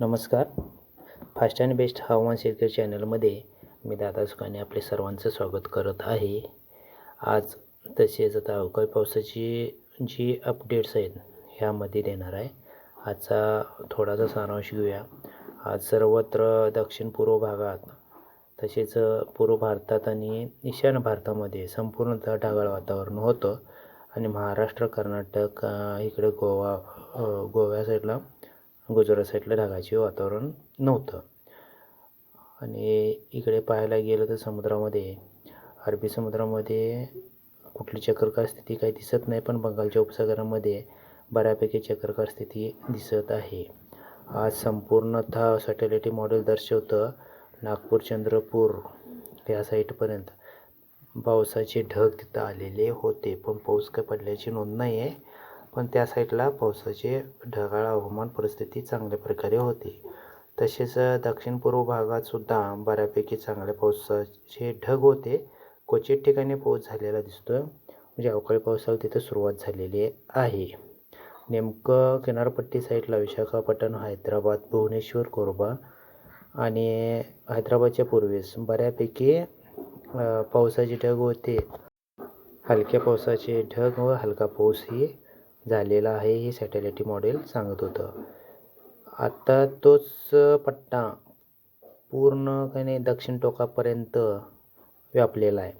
नमस्कार. Fast and best हवामान शेतकरी चॅनलमध्ये मी दादा सुखाने आपले सर्वांचं स्वागत करत आहे. आज तसेच आता अवकाळी पावसाची जी अपडेट्स आहेत ह्यामध्ये देणार आहे. आजचा थोडासा सारांश घेऊया. आज सर्वत्र दक्षिण पूर्व भागात तसेच पूर्व भारतात आणि ईशान्य भारतामध्ये संपूर्णतः ढगाळ वातावरण होतं. आणि महाराष्ट्र कर्नाटक इकडे गोवा गोव्या साईडला गुजरात साईडला ढगाचे वातावरण नव्हतं. आणि इकडे पाहायला गेलं तर समुद्रामध्ये अरबी समुद्रामध्ये कुठली चक्रकार स्थिती काही दिसत नाही पण बंगालच्या उपसागरामध्ये बऱ्यापैकी चक्रकार स्थिती दिसत आहे. आज संपूर्णतः सॅटेलाइट मॉडेल दर्शवतं नागपूर चंद्रपूर या साईटपर्यंत. पावसाचे ढग तिथं आलेले होते पण पाऊस काय पडल्याची नोंद नाही आहे पण त्या साईडला पावसाचे ढगाळ हवामान परिस्थिती चांगल्या प्रकारे होती. तसेच दक्षिण पूर्व भागातसुद्धा बऱ्यापैकी चांगल्या पावसाचे ढग होते. क्वचित ठिकाणी पाऊस झालेला दिसतो म्हणजे अवकाळी पावसाला तिथं सुरुवात झालेली आहे. नेमकं किनारपट्टी साईडला विशाखापट्टणम हैदराबाद भुवनेश्वर कोरबा आणि हैदराबादच्या पूर्वेस बऱ्यापैकी पावसाचे ढग होते. हलक्या पावसाचे ढग व हलका पाऊसही झालेला आहे हे सॅटेलाइट मॉडेल सांगत होतं. आता तोच पट्टा पूर्ण काही नाही दक्षिण टोकापर्यंत व्यापलेला आहे.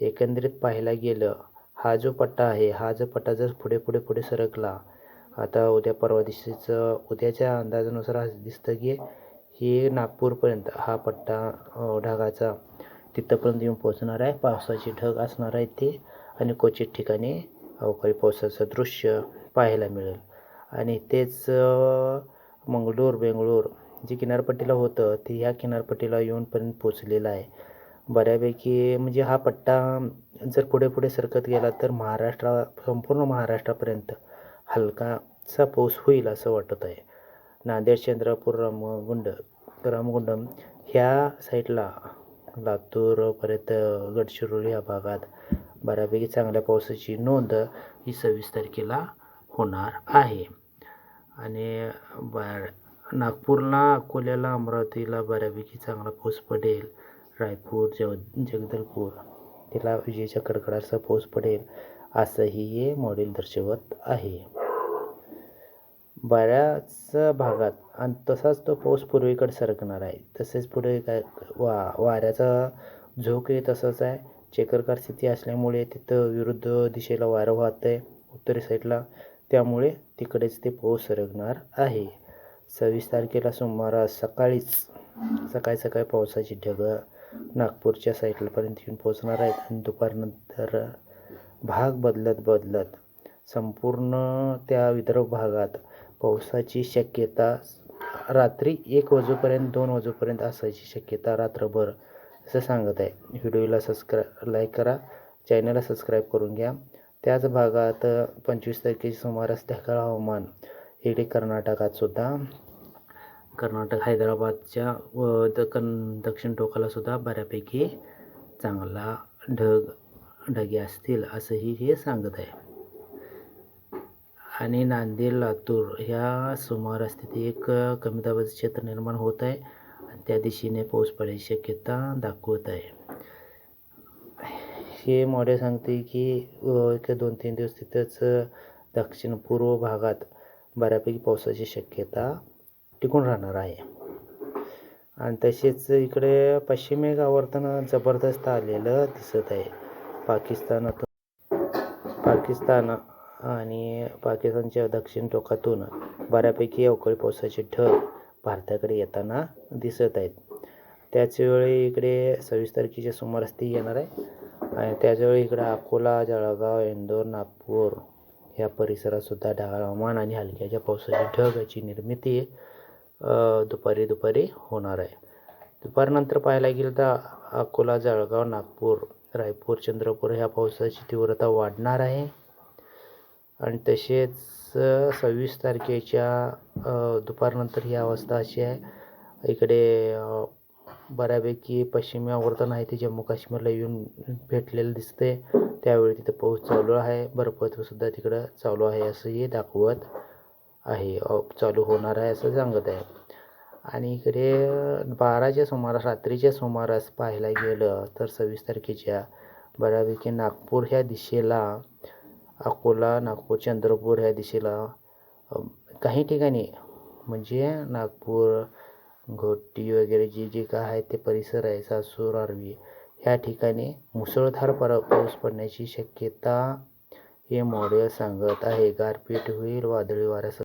एकंदरीत पाहायला गेलं हा जो पट्टा आहे हा जो पट्टा जर पुढे पुढे पुढे सरकला आता उद्या परवा दिवशीचं उद्याच्या अंदाजानुसार असं दिसतं की हे नागपूरपर्यंत हा पट्टा ढगाचा तिथंपर्यंत येऊन पोहोचणार आहे. पावसाचे ढग असणार आहे ते आणि क्वचित ठिकाणी अवकाळी पावसाचं दृश्य पाहायला मिळेल. आणि तेच मंगळूर बेंगळूर जे किनारपट्टीला होतं ते ह्या किनारपट्टीला येऊनपर्यंत पोचलेलं आहे. बऱ्यापैकी म्हणजे हा पट्टा जर पुढे पुढे सरकत गेला तर महाराष्ट्रा संपूर्ण महाराष्ट्रापर्यंत हलकासा पाऊस होईल असं वाटत आहे. नांदेड चंद्रपूर रामगुंड रामगुंडम ह्या साईडला लातूर परत गडचिरोली या भागात बऱ्यापैकी चांगल्या पावसाची नोंद ही सव्वीस तारखेला होणार आहे. आणि बा नागपूरला अकोल्याला अमरावतीला बऱ्यापैकी चांगला पाऊस पडेल. रायपूर जव जगदलपूर तिला विजेच्या कडकडाचा पाऊस पडेल असंही हे मॉडेल दर्शवत आहे. बऱ्याच भागात आणि तसाच तो पाऊस पूर्वेकडे सरकणार आहे. तसेच पुढे काय वा वाऱ्याचा झोकही तसंच आहे. चेकरकार स्थिती असल्यामुळे तिथं विरुद्ध दिशेला वारं वाहत आहे उत्तरी साईडला. त्यामुळे तिकडेच ते पाऊस सरकणार आहे. सव्वीस तारखेला सुमारास सकाळीच सकाळी सकाळी पावसाची ढगं नागपूरच्या साईडलापर्यंत येऊन पोहोचणार आहेत आणि दुपारनंतर भाग बदलत बदलत संपूर्ण त्या विदर्भ भागात पावसाची शक्यता रात्री एक वाजूपर्यंत दोन वाजूपर्यंत असायची शक्यता रात्रभर. असं सांगत आहे. व्हिडिओला सबस्क्राय लाईक करा. चॅनलला सबस्क्राईब करून घ्या. त्याच भागात पंचवीस तारखेच्या सुमारास ढगाळ हवामान. इकडे कर्नाटकात सुद्धा कर्नाटक हैदराबादच्या व दक्षिण दक्षिण टोकाला सुद्धा बऱ्यापैकी चांगला ढग ढगे असतील असंही हे सांगत आहे. आणि नांदेड लातूर ह्या सुमारास तिथे एक कमी दाबाचं क्षेत्र निर्माण होत आहे. त्या दिशेने पाऊस पडायची शक्यता दाखवत आहे. हे मॉडेल सांगते की एक दोन तीन दिवस तिथंच दक्षिण पूर्व भागात बऱ्यापैकी पावसाची शक्यता टिकून राहणार आहे. आणि तसेच इकडे पश्चिमेक आवर्तन जबरदस्त आलेलं दिसत आहे. पाकिस्तानातून पाकिस्तान आणि पाकिस्तानच्या दक्षिण टोकातून बऱ्यापैकी अवकाळी पावसाचे ढग भारताकडे येताना दिसत आहेत. त्याचवेळी इकडे सव्वीस तारखेच्या सुमारास ती येणार आहे. आणि त्याचवेळी इकडं अकोला जळगाव इंदोर नागपूर ह्या परिसरातसुद्धा ढगाळ हवामान आणि हलक्याच्या पावसाची ढग याची निर्मिती दुपारी दुपारी होणार आहे. दुपारनंतर पाहायला गेलं तर अकोला जळगाव नागपूर रायपूर चंद्रपूर ह्या पावसाची तीव्रता वाढणार आहे. आणि तसेच सव्वीस तारखेच्या दुपारनंतर ही अवस्था अशी आहे. इकडे बऱ्यापैकी पश्चिमी आवर्तन आहे ते जम्मू काश्मीरला येऊन भेटलेलं दिसते त्यावेळी तिथं पाऊस चालू आहे. बर्फसुद्धा तिकडं चालू आहे असंही दाखवत आहे. चालू होणार आहे असं सांगत आहे. आणि इकडे बाराच्या सुमारास रात्रीच्या सुमारास पाहायला गेलं तर सव्वीस तारखेच्या बऱ्यापैकी नागपूर ह्या दिशेला अकोला नागपूर चंद्रपूर ह्या दिशेला काही ठिकाणी म्हणजे नागपूर घोटी वगैरे जे जे काय आहे ते परिसर आहे सासूर आर्वी ह्या ठिकाणी मुसळधार पर पाऊस पडण्याची शक्यता हे मॉडेल सांगत आहे. गारपीट होईल वादळी वाऱ्यासह